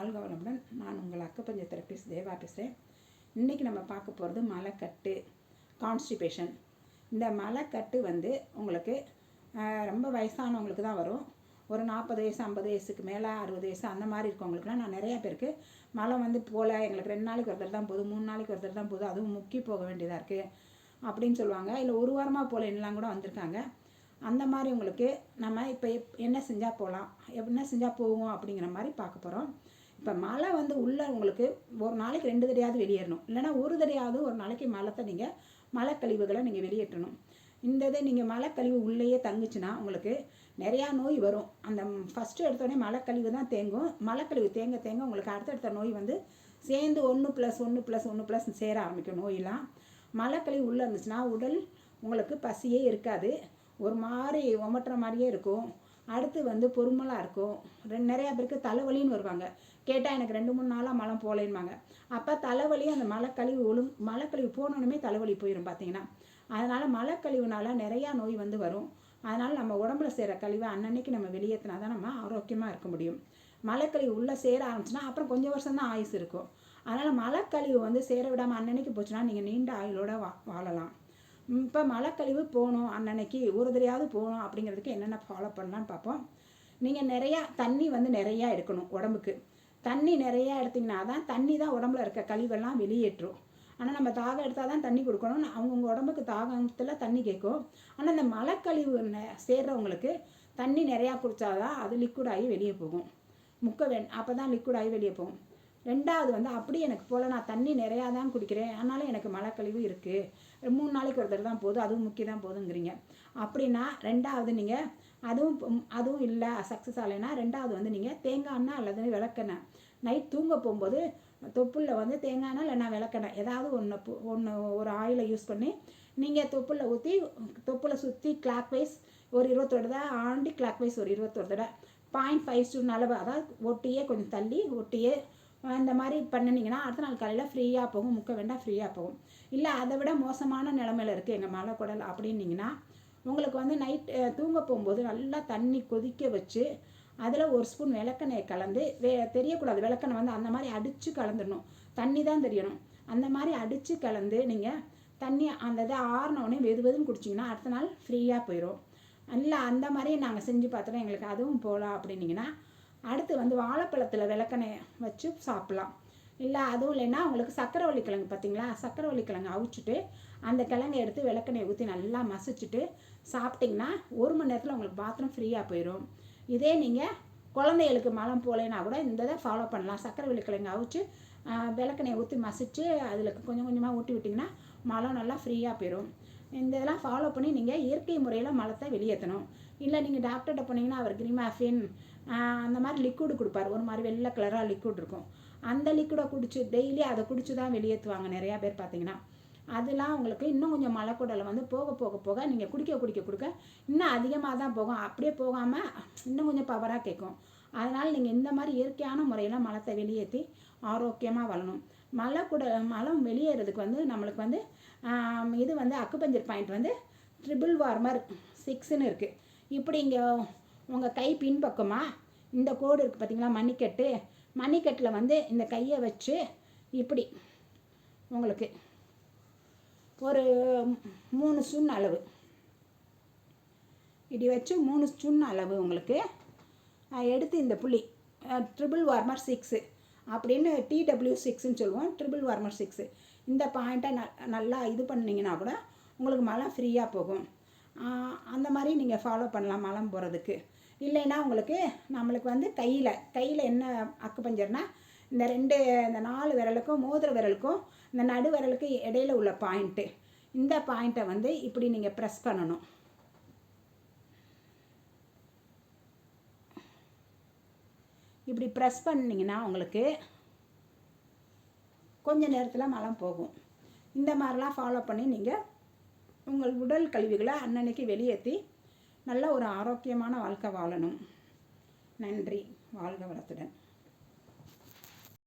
வாழ்க நான் உங்கள் அக்கப்பஞ்ச தெரப்பிஸ்ட் தேவா பேசுகிறேன் இன்றைக்கி நம்ம பார்க்க போகிறது மலைக்கட்டு கான்ஸ்டிபேஷன் இந்த மலைக்கட்டு வந்து உங்களுக்கு ரொம்ப வயசானவங்களுக்கு தான் வரும். ஒரு நாற்பது வயசு ஐம்பது வயசுக்கு மேலே அறுபது வயசு அந்த மாதிரி இருக்கவங்களுக்குலாம் நான் நிறையா பேருக்கு மழை வந்து போகல எங்களுக்கு ரெண்டு நாளைக்கு ஒரு தடவை தான் போதும் மூணு நாளைக்கு ஒரு தடவை தான் போதும் அதுவும் முக்கி போக வேண்டியதாக இருக்குது அப்படின்னு சொல்லுவாங்க. இல்லை ஒரு வாரமாக போகலன்னெலாம் கூட வந்திருக்காங்க. அந்த மாதிரி உங்களுக்கு நம்ம இப்போ எப் என்ன செஞ்சால் போகலாம் என்ன செஞ்சால் போவோம் அப்படிங்கிற மாதிரி பார்க்க போகிறோம் இப்போ மழை வந்து உள்ளே உங்களுக்கு ஒரு நாளைக்கு ரெண்டு தடையாவது வெளியேறணும். இல்லைன்னா ஒரு தடையாவது ஒரு நாளைக்கு மலத்தை நீங்கள் மலைக்கழிவுகளை நீங்கள் வெளியேற்றணும். இந்த இது நீங்கள் மலைக்கழிவு உள்ளேயே தங்குச்சுன்னா உங்களுக்கு நிறையா நோய் வரும். அந்த ஃபஸ்ட்டு எடுத்தோடனே கழிவு தான் தேங்கும். மலைக்கழிவு தேங்க தேங்க உங்களுக்கு அடுத்தடுத்த நோய் வந்து சேர்ந்து ஒன்று ப்ளஸ் ஒன்று ப்ளஸ் ஒன்று ப்ளஸ் சேர ஆரம்பிக்கும் நோயெல்லாம். மலைக்கழிவு உள்ளே இருந்துச்சுன்னா உடல் உங்களுக்கு பசியே இருக்காது. ஒரு மாதிரி உமட்டுற மாதிரியே இருக்கும். அடுத்து வந்து பொறுமலாக இருக்கும். ரெண்டு நிறையா பேருக்கு தலைவலின்னு வருவாங்க. கேட்டால் எனக்கு ரெண்டு மூணு நாளாக மழை போகலேன்பாங்க அப்போ தலைவலி அந்த மலைக்கழிவு ஒழு மலைக்கழிவு போனோடனே தலைவலி போயிடும் பார்த்தீங்கன்னா அதனால் மலைக்கழிவுனால நிறையா நோய் வந்து வரும். அதனால் நம்ம உடம்புல செய்கிற கழிவை அன்னன்னைக்கு நம்ம வெளியேற்றினா தான் நம்ம ஆரோக்கியமாக இருக்க முடியும். மலைக்கழிவு உள்ளே சேர ஆரம்பிச்சுன்னா அப்புறம் கொஞ்சம் வருஷம் தான் ஆயுசு இருக்கும். அதனால் மலைக்கழிவு வந்து சேர விடாமல் அன்னன்னைக்கு போச்சுன்னா நீங்கள் நீண்ட ஆயுளோட வா வாழலாம். இப்போ மலைக்கழிவு போகணும் அன்னன்னைக்கு ஒரு தடையாவது போகணும் அப்படிங்கிறதுக்கு என்னென்ன ஃபாலோ பண்ணலான்னு பார்ப்போம். நீங்கள் நிறையா தண்ணி வந்து நிறையா எடுக்கணும் உடம்புக்கு. தண்ணி நிறையா எடுத்திங்கன்னா தான் தண்ணி தான் உடம்புல இருக்க கழிவெல்லாம் வெளியேற்றும். ஆனால் நம்ம தாகம் எடுத்தால் தான் தண்ணி கொடுக்கணும் அவங்கவுங்க உடம்புக்கு தாகத்தில் தண்ணி கேட்கும். ஆனால் இந்த மலைக்கழிவு நெ- சேர்றவங்களுக்கு தண்ணி நிறையா குடித்தாதான் அது லிக்விட் ஆகி வெளியே போகும். முக்க வேண் அப்போ தான் லிக்விட் ஆகி வெளியே போகும். ரெண்டாவது வந்து அப்படி எனக்கு போல் நான் தண்ணி நிறையா தான் குடிக்கிறேன். அதனால எனக்கு மலைக்கழிவு இருக்குது மூணு நாளைக்கு ஒரு தடவை தான் போதும். அதுவும் முக்கிய தான் போதுங்கிறீங்க. அப்படின்னா ரெண்டாவது நீங்கள் அதுவும் அதுவும் இல்லை சக்ஸஸ் ஆகலைன்னா ரெண்டாவது வந்து நீங்கள் தேங்காய் எண்ணெய் அல்லது விளக்கெண்ணெய். நைட் தூங்க போகும்போது தொப்புளில் வந்து தேங்காய் எண்ணெய் நான் விளக்கெண்ணெய். ஏதாவது ஒன்று ஒன்று ஒரு ஆயிலை யூஸ் பண்ணி நீங்கள் தொப்புளில் ஊற்றி தொப்புளை சுற்றி கிளாக் வைஸ் ஒரு இருபத்தொரு தடவை ஆண்டி கிளாக் வைஸ் ஒரு இருபத்தொரு தடவை. பாயிண்ட் ஃபைவ் ஸ்டூன் அளவு அதாவது ஒட்டியே கொஞ்சம் தள்ளி ஒட்டியே இந்த மாதிரி பண்ணினீங்கன்னா அடுத்த நாள் காலையில் ஃப்ரீயாக போகும். முக்க வேண்டாம் ஃப்ரீயாக போகும். இல்லை அதை விட மோசமான நிலமையில இருக்குது எங்கள் மலை குடல் அப்படின்னீங்கன்னா உங்களுக்கு வந்து நைட் தூங்க போகும்போது நல்லா தண்ணி கொதிக்க வச்சு அதில் ஒரு ஸ்பூன் விளக்கெண்ணெய் கலந்து வே தெரியக்கூடாது. விளக்கெண்ணெய் வந்து அந்த மாதிரி அடித்து கலந்துடணும். தண்ணி தான் தெரியணும். அந்த மாதிரி அடித்து கலந்து நீங்கள் தண்ணி அந்த இதை ஆறினோடனே வெது வெதுன்னு குடிச்சிங்கன்னா அடுத்த நாள் ஃப்ரீயாக போயிடும் இல்லை அந்த மாதிரி நாங்கள் செஞ்சு பார்த்துட்டோம். எங்களுக்கு அதுவும் போகலாம் அப்படின்னீங்கன்னா அடுத்து வந்து வாழைப்பழத்தில் விளக்கெண்ணெய் வச்சு சாப்பிட்லாம். இல்லை அதுவும் இல்லைன்னா உங்களுக்கு சக்கரவள்ளி கிழங்கு பார்த்தீங்களா சக்கரவள்ளி கிழங்கு அவிச்சிட்டு அந்த கிழங்கை எடுத்து விளக்கெண்ணெய் ஊற்றி நல்லா மசிச்சுட்டு சாப்பிட்டிங்கன்னா ஒரு மணி நேரத்தில் உங்களுக்கு பாத்ரூம் ஃப்ரீயாக போயிடும் இதே நீங்கள் குழந்தைகளுக்கு மலம் போகலைன்னா கூட இந்த இதை ஃபாலோ பண்ணலாம். சக்கரவள்ளி கிழங்கு அவிச்சு ஆஹ், விளக்கெண்ணெய் ஊற்றி மசிச்சு அதில் கொஞ்சம் கொஞ்சமாக ஊட்டி விட்டிங்கன்னா மலம் நல்லா ஃப்ரீயாக போயிடும் இந்த இதெல்லாம் ஃபாலோ பண்ணி நீங்கள் இயற்கை முறையில் மலத்தை வெளியேற்றணும் இல்லை நீங்கள் டாக்டர்கிட்ட போனீங்கன்னா அவர் கிரிமாஃபின் அந்த மாதிரி லிக்விடு கொடுப்பார். ஒரு மாதிரி வெள்ளை கலராக லிக்விட் இருக்கும். அந்த லிக்விடை குடிச்சு டெய்லி அதை குடிச்சு தான் வெளியேற்றுவாங்க நிறையா பேர் பார்த்தீங்கன்னா. அதெல்லாம் உங்களுக்கு இன்னும் கொஞ்சம் மலைக்குடலை வந்து போக போக போக நீங்கள் குடிக்க குடிக்க குடிக்க இன்னும் அதிகமாக தான் போகும். அப்படியே போகாமல் இன்னும் கொஞ்சம் பவராக கேட்கும். அதனால் நீங்கள் இந்த மாதிரி இயற்கையான முறையில் மலத்தை வெளியேற்றி ஆரோக்கியமாக வளரணும். மழை கூட மலம் வெளியேறதுக்கு வந்து நம்மளுக்கு வந்து இது வந்து அக்குபஞ்சர் பாயிண்ட் வந்து ட்ரிபிள் வார்மர் சிக்ஸ்னு இருக்குது இப்படி இங்கே உங்கள் கை பின்பக்கமாக இந்த கோடு இருக்குது பார்த்தீங்களா மணிக்கட்டு? மணிக்கட்டில் வந்து இந்த கையை வச்சு இப்படி உங்களுக்கு ஒரு மூணு சுண் அளவு. இப்படி வச்சு மூணு சுண் அளவு உங்களுக்கு எடுத்து இந்த புள்ளி ட்ரிபிள் வார்மர் சிக்ஸு அப்படின்னு டிடபிள்யூ சிக்ஸ்ன்னு சொல்லுவோம். ட்ரிபிள் வார்மர் சிக்ஸு இந்த பாயிண்ட்டை ந நல்லா இது பண்ணிங்கன்னா கூட உங்களுக்கு மலம் ஃப்ரீயாக போகும். அந்த மாதிரி நீங்கள் ஃபாலோ பண்ணலாம் மலம் போகிறதுக்கு இல்லைன்னா உங்களுக்கு நம்மளுக்கு வந்து கையில் கையில் என்ன அக்கு பஞ்சர்னா இந்த ரெண்டு இந்த நாலு விரலுக்கும் மோதிர விரலுக்கும் இந்த நடு விரலுக்கு இடையில உள்ள பாயிண்ட்டு இந்த பாயிண்ட்டை வந்து இப்படி நீங்கள் ப்ரெஸ் பண்ணணும். இப்படி ப்ரெஸ் பண்ணிங்கன்னா உங்களுக்கு கொஞ்ச நேரத்தில் மலம் போகும். இந்த மாதிரிலாம் ஃபாலோ பண்ணி நீங்கள் உங்கள் உடல் கழிவுகளை அன்னன்னைக்கு வெளியேற்றி நல்ல ஒரு ஆரோக்கியமான வாழ்க்கை வாழணும். நன்றி. வாழ்க வளத்துடன்.